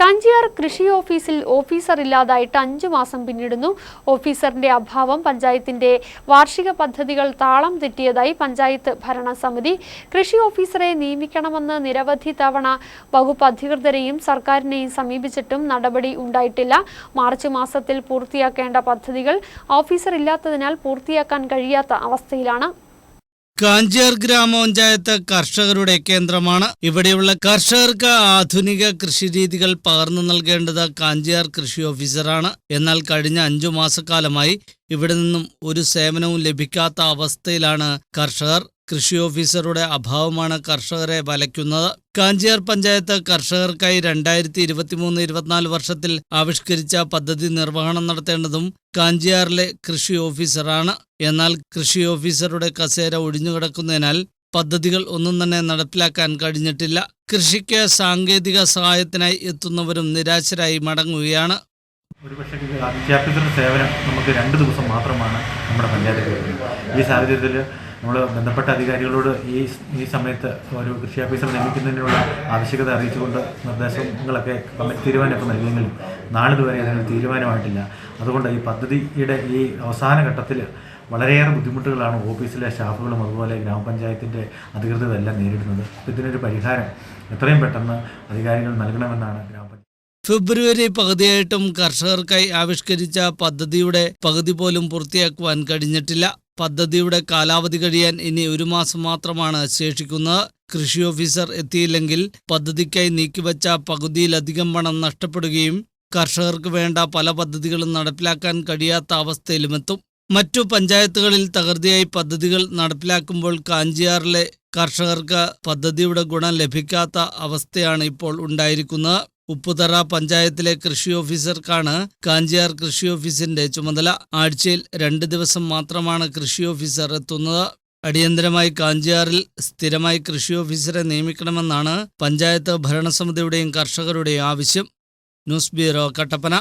കാഞ്ചിയാർ കൃഷി ഓഫീസിൽ ഓഫീസർ ഇല്ലാതായിട്ട് അഞ്ചു മാസം പിന്നിടുന്നു. ഓഫീസറിന്റെ അഭാവം പഞ്ചായത്തിന്റെ വാർഷിക പദ്ധതികൾ താളം തെറ്റിയതായി പഞ്ചായത്ത് ഭരണസമിതി. കൃഷി ഓഫീസറെ നിയമിക്കണമെന്ന് നിരവധി തവണ വകുപ്പ് അധികൃതരെയും സർക്കാരിനെയും സമീപിച്ചിട്ടും നടപടി ഉണ്ടായിട്ടില്ല. മാർച്ച് മാസത്തിൽ പൂർത്തിയാക്കേണ്ട പദ്ധതികൾ ഓഫീസർ ഇല്ലാത്തതിനാൽ പൂർത്തിയാക്കാൻ കഴിയാത്ത അവസ്ഥയിലാണ് കാഞ്ചിയാർ ഗ്രാമപഞ്ചായത്ത് കർഷകരുടെ കേന്ദ്രമാണ്. ഇവിടെയുള്ള കർഷകർക്ക് ആധുനിക കൃഷിരീതികൾ പകർന്നു നൽകേണ്ടത് കാഞ്ചിയാർ കൃഷി ഓഫീസറാണ്. എന്നാൽ കഴിഞ്ഞ അഞ്ചു മാസക്കാലമായി ഇവിടെ നിന്നും ഒരു സേവനവും ലഭിക്കാത്ത അവസ്ഥയിലാണ് കർഷകർ. കൃഷി ഓഫീസറുടെ അഭാവമാണ് കർഷകരെ വലയ്ക്കുന്നത്. കാഞ്ചിയാർ പഞ്ചായത്ത് കർഷകർക്കായി രണ്ടായിരത്തി ഇരുപത്തിമൂന്ന് ഇരുപത്തിനാല് വർഷത്തിൽ ആവിഷ്കരിച്ച പദ്ധതി നിർവഹണം നടത്തേണ്ടതും കാഞ്ചിയാറിലെ കൃഷി ഓഫീസറാണ്. എന്നാൽ കൃഷി ഓഫീസറുടെ കസേര ഒഴിഞ്ഞുകിടക്കുന്നതിനാൽ പദ്ധതികൾ ഒന്നും തന്നെ നടപ്പിലാക്കാൻ കഴിഞ്ഞിട്ടില്ല. കൃഷിക്ക് സാങ്കേതിക സഹായത്തിനായി എത്തുന്നവരും നിരാശരായി മടങ്ങുകയാണ്. ഒരുപക്ഷെ വിദ്യാഭ്യാസ സേവനം നമുക്ക് രണ്ട് ദിവസം മാത്രമാണ് നമ്മുടെ പഞ്ചായത്തിൽ ഈ സാഹചര്യത്തിൽ നമ്മൾ ബന്ധപ്പെട്ട അധികാരികളോട് ഈ ഈ സമയത്ത് ഒരു കൃഷി ഓഫീസർ നിയമിക്കുന്നതിനുള്ള ആവശ്യകത അറിയിച്ചുകൊണ്ട് നിർദ്ദേശങ്ങളൊക്കെ തീരുമാനമൊക്കെ നൽകിയെങ്കിലും നാളിതുവരെ അതിന് തീരുമാനമായിട്ടില്ല. അതുകൊണ്ട് ഈ പദ്ധതിയുടെ ഈ അവസാന ഘട്ടത്തിൽ വളരെയേറെ ബുദ്ധിമുട്ടുകളാണ് ഓഫീസിലെ സ്റ്റാഫുകളും അതുപോലെ ഗ്രാമപഞ്ചായത്തിന്റെ അധികൃതരെല്ലാം നേരിടുന്നത്. ഇതിനൊരു പരിഹാരം എത്രയും പെട്ടെന്ന് അധികാരികൾ നൽകണമെന്നാണ് ഗ്രാമപഞ്ചായത്ത് ഫെബ്രുവരി പകുതിയായിട്ടും കർഷകർക്കായി ആവിഷ്കരിച്ച പദ്ധതിയുടെ പകുതി പോലും പൂർത്തിയാക്കുവാൻ കഴിഞ്ഞിട്ടില്ല. പദ്ധതിയുടെ കാലാവധി കഴിയാൻ ഇനി ഒരു മാസം മാത്രമാണ് ശേഷിക്കുന്നത്. കൃഷി ഓഫീസർ എത്തിയില്ലെങ്കിൽ പദ്ധതിക്കായി നീക്കിവച്ച പകുതിയിലധികം പണം നഷ്ടപ്പെടുകയും കർഷകർക്ക് വേണ്ട പല പദ്ധതികളും നടപ്പിലാക്കാൻ കഴിയാത്ത അവസ്ഥയിലുമെത്തും. മറ്റു പഞ്ചായത്തുകളിൽ തകൃതിയായി പദ്ധതികൾ നടപ്പിലാക്കുമ്പോൾ കാഞ്ചിയാറിലെ കർഷകർക്ക് പദ്ധതിയുടെ ഗുണം ലഭിക്കാത്ത അവസ്ഥയാണ് ഇപ്പോൾ ഉണ്ടായിരിക്കുന്നത്. ഉപ്പുതറ പഞ്ചായത്തിലെ കൃഷി ഓഫീസർക്കാണ് കാഞ്ചിയാർ കൃഷി ഓഫീസിന്റെ ചുമതല. ആഴ്ചയിൽ രണ്ട് ദിവസം മാത്രമാണ് കൃഷി ഓഫീസർ എത്തുന്നത്. അടിയന്തരമായി കാഞ്ചിയാറിൽ സ്ഥിരമായി കൃഷി ഓഫീസറെ നിയമിക്കണമെന്നാണ് പഞ്ചായത്ത് ഭരണസമിതിയുടെയും കർഷകരുടെയും ആവശ്യം. News bureau Kattappana.